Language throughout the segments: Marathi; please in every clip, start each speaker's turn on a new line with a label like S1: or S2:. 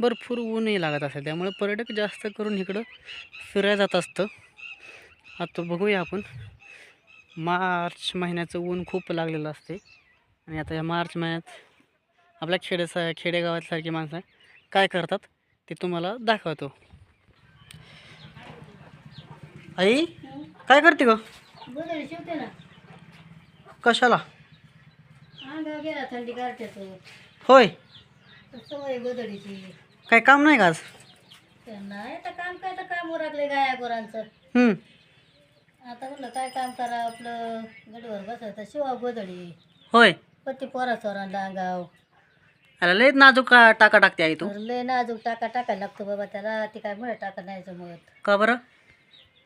S1: भरपूर ऊनही लागत असेल त्यामुळे पर्यटक जास्त करून इकडं फिरायला जात असतं. आता बघूया आपण. मार्च महिन्याचं ऊन खूप लागलेलं असते आणि आता या मार्च महिन्यात आपल्या खेड्याचा खेडेगावासारखी माणसं काय करतात ते तुम्हाला दाखवतो. आई काय करते ग? कशाला? होय. काय काम नाही का आज?
S2: नाही आता काम काय तर काम उरकले गाया गुरांचं.
S1: हम्म,
S2: आता काय काम करा आपलं गडीवर बसायचं शिवा
S1: होय.
S2: पत्ती पोरा चोरांना अंगाव.
S1: अरे लय नाजूक का- टाका टाकते आई तू.
S2: तर लय नाजूक टाका टाकायला लागतो बाबा त्याला ती काय म्हणत टाका नाही जमत.
S1: का बरं?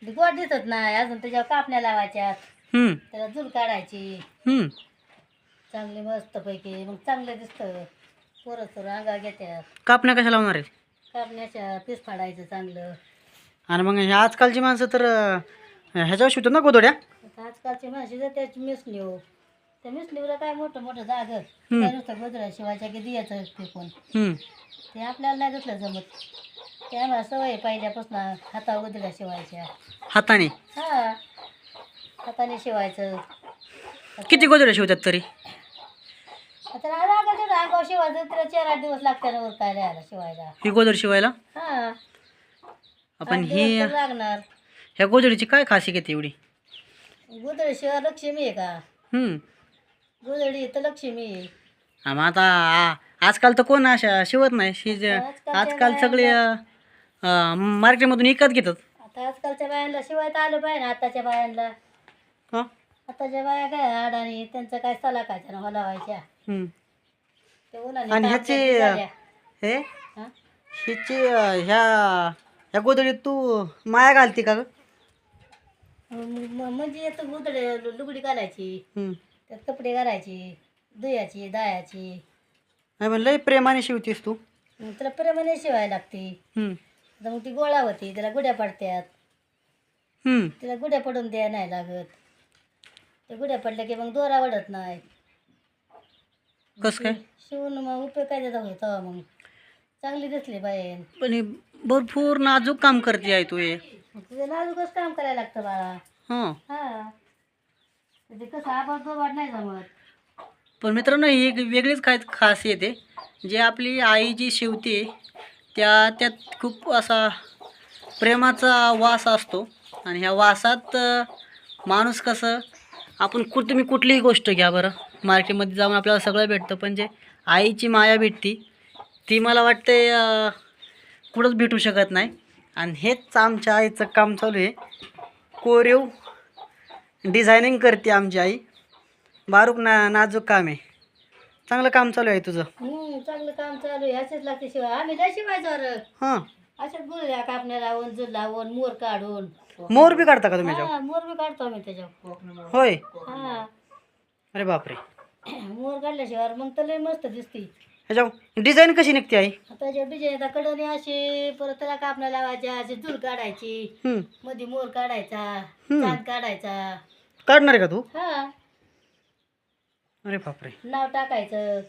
S2: ती गोड दिसत नाही अजून त्याच्यावर कापण्या लावायच्यात.
S1: हम्म,
S2: त्याला झुल काढायची.
S1: हम्म.
S2: चांगली मस्तपैकी मग चांगलं दिसतं. पोरं चोर अंगावर घेत्यात.
S1: कापण्या कशाला होणार आहेत?
S2: कापण्याच्या पीस फाडायचं चांगलं.
S1: आणि मग हे आजकालची माणसं तर अं, ह्याच्यावर शिवतात ना गोदड्या
S2: आता आजकालची माणशी जर त्याची मिसनीव त्या मिसनीवला काय मोठं मोठं जागर. काय नुसतं गोदड्या शिवायच्या की दियाचं फेकून
S1: हम्म,
S2: ते आपल्याला नाही दुसलं जमत. ते आम्हाला सवय आहे पहिल्यापासून हातावर गोदड्या शिवायच्या.
S1: हाताने?
S2: हा. हाताने शिवायचं.
S1: किती गोदड्या शिवतात तरी?
S2: आता अंगावर शिवायचं त्याला चार आठ दिवस लागतात वर काय शिवायला.
S1: ही गोदड शिवायला?
S2: हा.
S1: आपण
S2: आठ
S1: ही
S2: दिवस तर लागणार.
S1: ह्या गोदडीची काय खासियत आहे एवढी?
S2: गोदडी शिवाय लक्ष्मी आहे का?
S1: हम्म.
S2: गोदडी तर लक्ष्मी आहे.
S1: मग आता आ- आजकाल तर कोण अशा शिवत नाही. शिज
S2: आजकालच्या
S1: आजकाल सगळे मार्केटमधून विकत घेतात.
S2: आता आजकालच्या बायांना शिवायला आलं पाहिजे ना आताच्या बायांना.
S1: हा?
S2: आताच्या बाया काय अडाणी त्यांचं काय सलाकायच्या ना हलावायच्या.
S1: हम्म. आणि ह्याची. हे
S2: हा?
S1: अं, ह्या ह्या गोदडीत तू माया घालती का ग
S2: म्हणजे येतं गुदडे लुगडी घालायची
S1: हम्म.
S2: त्यात कपडे घालायची दुयाची दायाची
S1: नाही पण लय प्रेमाने शिवतीस तू
S2: मग त्याला प्रेमाने शिवायला लागते
S1: हम्म.
S2: मग ती गोळा होती त्याला गुड्या पडत्यात
S1: हम्म.
S2: तिला गुड्या पडून द्या नाही लागत ते गुड्या पडल्या की मग दोरा वडत नाही
S1: कस काय?
S2: शिवून मग उपयोग काय देता होता मग? चांगली दिसली बाहेर
S1: पण हे भरपूर नाजूक काम करते आहे तू हे.
S2: तुझं नाजूकच काम करायला लागतं बाळा.
S1: हां.
S2: हा. ते कसं आबाद दोबाड नाही जमत.
S1: पण मित्रांनो ही एक वेगळीच काय खासियत आहे. जे आपली आई जी शिवते त्या त्यात खूप असा प्रेमाचा वास असतो. आणि ह्या वासात अं, माणूस कसं आपण कुठ तुम्ही कुठलीही गोष्ट घ्या बरं. मार्केटमध्ये जाऊन आपल्याला सगळं भेटतं. पण जे आईची माया भेटती ती मला वाटते कुठंच भेटू शकत नाही. आणि हेच आमच्या आईचं काम चालू आहे. कोरीव डिझायनिंग करते आमची आई. बारूक ना नाजूक काम आहे. चांगलं काम चालू आहे तुझं.
S2: चांगलं काम चालू आहे. असेच लागते शिवाय आम्ही लय शिवायचं अरे
S1: हां
S2: गुळल्या कापण्या लावून लावून मोर काढून.
S1: मोर बी काढता का तुम्ही
S2: मोर बी काढतो आम्ही त्याच्यावर.
S1: होय.
S2: हा.
S1: अरे बापरे.
S2: मोर काढल्याशिवाय मग तर लय मस्त दिसते.
S1: ह्याच्या डिझाईन कशी निघते आई?
S2: आता जे डिझाईन आता कडणी अशी परत त्याला कापण्या लावायच्या अशी झुल काढायची.
S1: हम्म.
S2: मध्ये मोर काढायचा
S1: हम्म.
S2: चांद काढायचा.
S1: काढणार आहे का तू?
S2: हा.
S1: अरे बापरे.
S2: नाव टाकायचं.